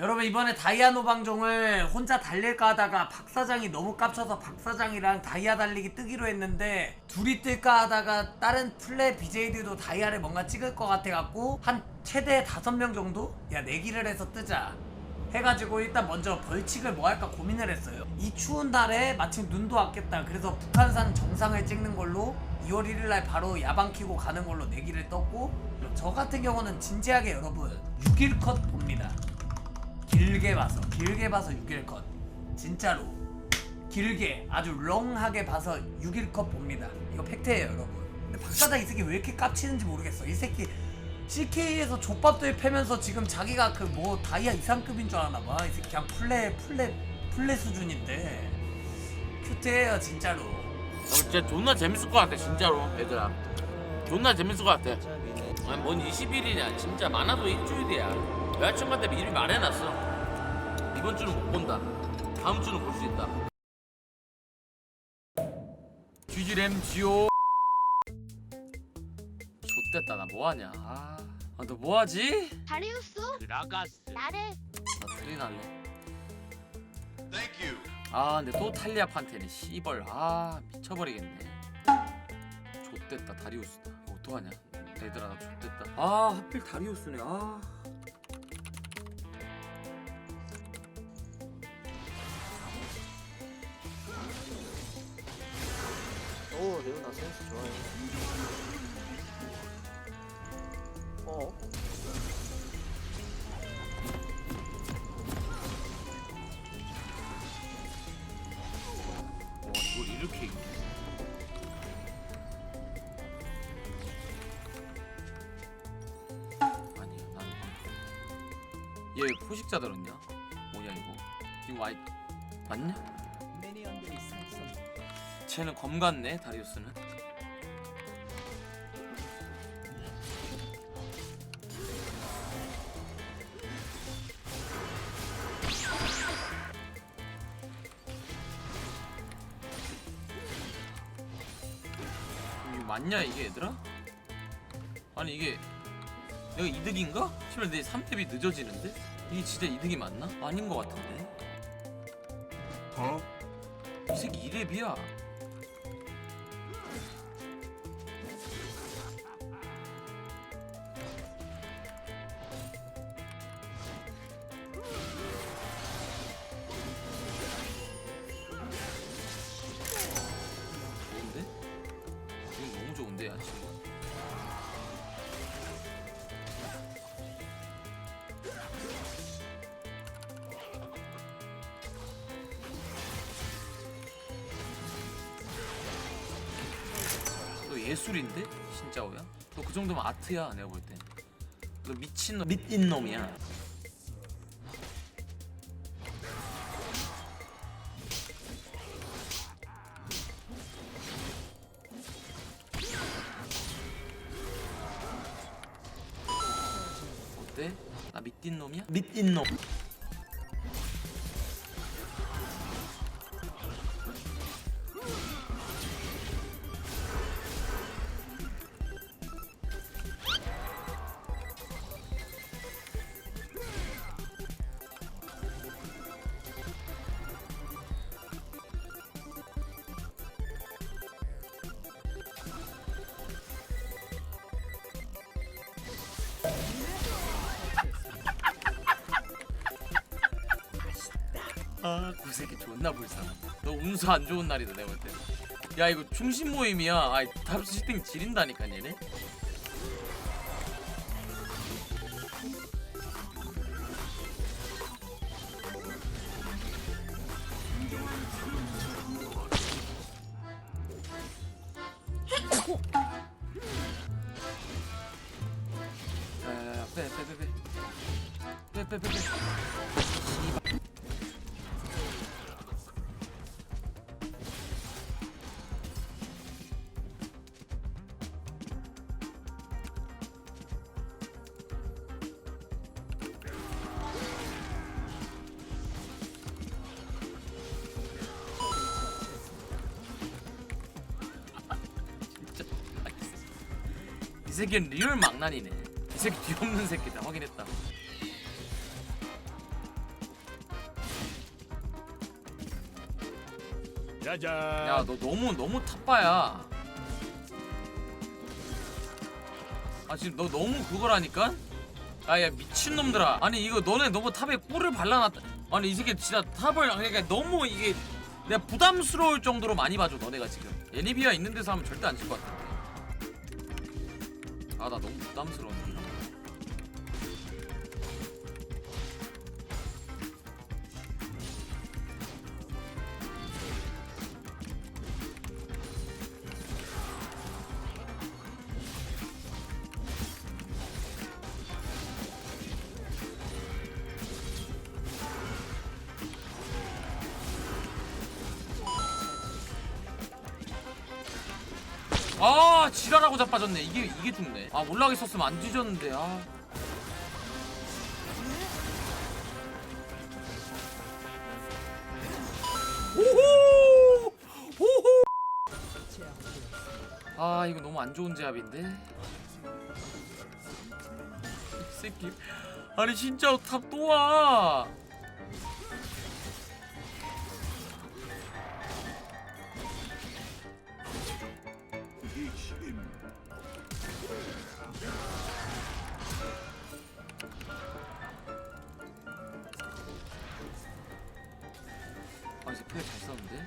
여러분 이번에 다이아 노 방종을 혼자 달릴까 하다가 박 사장이 너무 깝쳐서 박 사장이랑 다이아 달리기 뜨기로 했는데 둘이 뜰까 하다가 다른 플레 BJ들도 다이아를 뭔가 찍을 것 같아갖고 한 최대 다섯 명 정도? 야 내기를 해서 뜨자. 해가지고 일단 먼저 벌칙을 뭐 할까 고민을 했어요. 이 추운 날에 마침 눈도 왔겠다. 그래서 북한산 정상을 찍는 걸로 2월 1일날 바로 야방 키고 가는 걸로 내기를 떴고 저 같은 경우는 진지하게 여러분 6일 컷 봅니다 길게 봐서 길게 봐서 6일 컷. 진짜로. 길게 아주 롱하게 봐서 6일 컷 봅니다. 이거 팩트예요 여러분. 근데 박사장 이 새끼 왜 이렇게 깝치는지 모르겠어. 이 새끼 CK에서 족밥들 패면서 지금 자기가 그 뭐 다이아 이상급인 줄 아나 봐 이 새끼 그냥 플레 플레 플레 수준인데. 큐트해요 진짜로. 어, 진짜 존나 재밌을 것 같아 진짜로 얘들아. 존나 재밌을 것 같아. 아니 뭔 20일이냐. 진짜 많아도 일주일이야 여자친구한테 미리 말해놨어. 이번 주는 못 본다. 다음 주는 볼 수 있다. 쥐지램 지오 X됐다. 나 뭐하냐? 아, 아, 너 뭐하지? 다리우스? 드라가스 나를? 나 트린 할래 아 근데 또 탈리아 판테네 씨벌. 아 미쳐버리겠네. 좆됐다 다리우스다. 이거 어떡하냐? 얘들아 나 좆됐다. 아 하필 다리우스네. 아 오 레오나 센스 좋아요 어? 와 이걸 이렇게 얘 포식자 들었냐? 뭐냐 이거 이거 아이 맞냐? 쟤는 검 같네 다리우스는 이게 맞냐 이게 얘들아? 아니 이게 내가 이득인가? 씨발 내 3렙이 늦어지는데? 이게 진짜 이득이 맞나? 아닌 것 같은데 어? 이 새끼 2렙이야 좋은데 야 지금 너 예술인데? 진짜 오야? 너 그 정도면 아트야 내가 볼 때. 너 미친 놈, 밑인 놈이야. 밑인 놈이야? 밑인 놈. 아, 그 새끼 존나 불쌍해. 너 운수 안 좋은 날이다 내가 볼 때. 야 이거 중심 모임이야. 아, 답수 시팅 지린다니까 얘네. 야야야 빼빼빼빼 빼빼빼빼 새끼는 리얼 망나니네 이 새끼 뒤없는 새끼다. 확인했다. 짜잔. 야, 너 너무 너무 탑바야. 아 지금 너 너무 그거라니까? 아야 미친놈들아 아니 이거 너네 너무 탑에 꿀을 발라놨다 아니 이 새끼 진짜 탑을 그러니까 너무 이게 내가 부담스러울 정도로 많이 봐줘 너네가 지금 애니비아 있는 데서 하면 절대 안 질 것 같아 부담스러운 아 지랄하고 자빠졌네. 이게 이게 죽네. 아 몰락이 썼으면 안 뒤졌는데 아. 오호! 오호! 아 이거 너무 안 좋은 제압인데? 이 새끼. 아니 진짜 탑 또와 썼는데?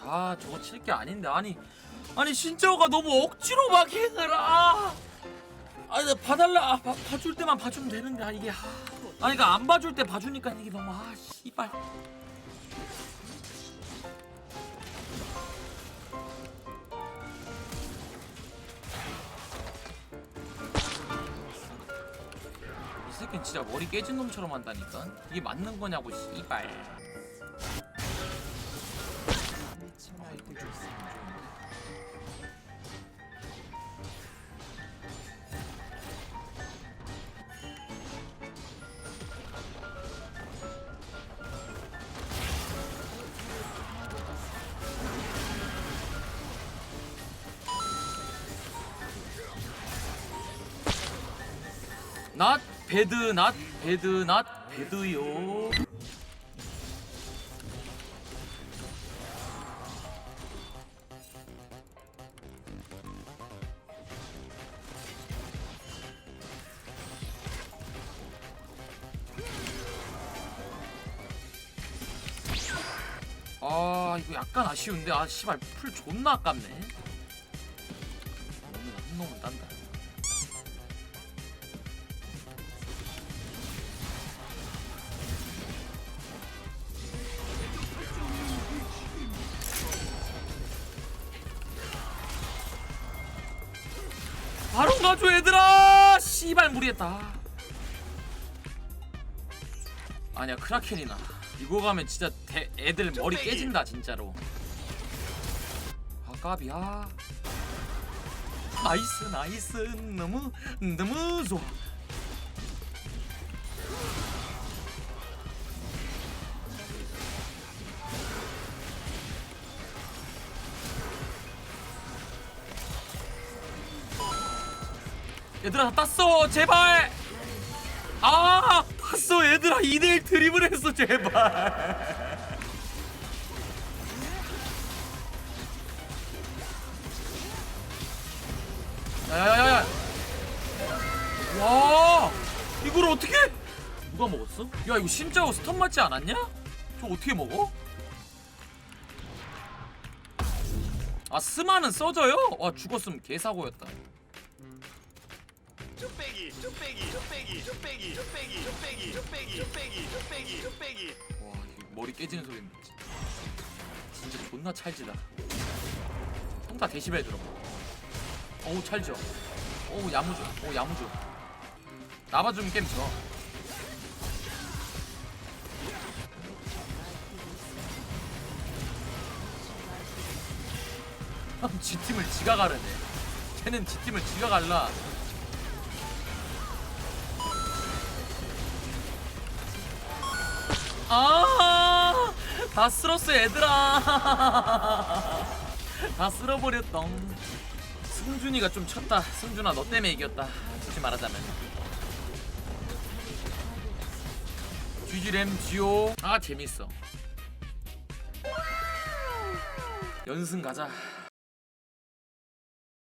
아 저거 칠 게 아닌데. 아니 아니 신저가 너무 억지로 막 행을 아. 아니 나 봐달라. 아, 봐, 봐줄 때만 봐주면 되는데 아 이게 아 아니 그니까 안 봐줄 때 봐주니까 이게 너무 아 씨발 새끼는 진짜 머리 깨진 놈처럼 한다니까. 이게 맞는 거냐고 씨발 아 이거 배드 낫 배드 낫 배드요. 아 이거 약간 아쉬운데 아 씨발 풀 존나 아깝네. 너무 한 놈은 딴다 가줘 얘들아! 씨발 무리했다. 아니야 크라켄이나. 이거 가면 진짜 대, 애들 머리 깨진다 진짜로. 아 까비야. 나이스 나이스. 너무 너무 좋아 얘들아 다 땄어 제발 아 땄어 얘들아 2대1 드립을 했어 제발 야야야야 와 이걸 어떻게 누가 먹었어? 야 이거 진짜 스턴 맞지 않았냐? 저 어떻게 먹어? 아 스마는 써져요? 와 죽었으면 개사고였다 쭈빼기 쭈빼기 쭈빼기 쭈빼기 쭈빼기 쭈빼기 쭈빼기 쭈빼기 쭈빼기 쭈빼기. 와 이거 머리 깨지는 소리 듣지 진짜. 존나 찰지다. 성다 데시벨 들어. 어우 찰져. 어우 야무져. 어우 야무져. 나봐주면 게임 져 지 팀을 지가 가르네. 쟤는 지 팀을 지가 갈라 아, 다 쓸었어 얘들아. 다 쓸어버렸덩. 승준이가 좀 쳤다. 승준아 너 때문에 이겼다. 솔직히 말하자면. GG램 지오. 아 재밌어. 연승 가자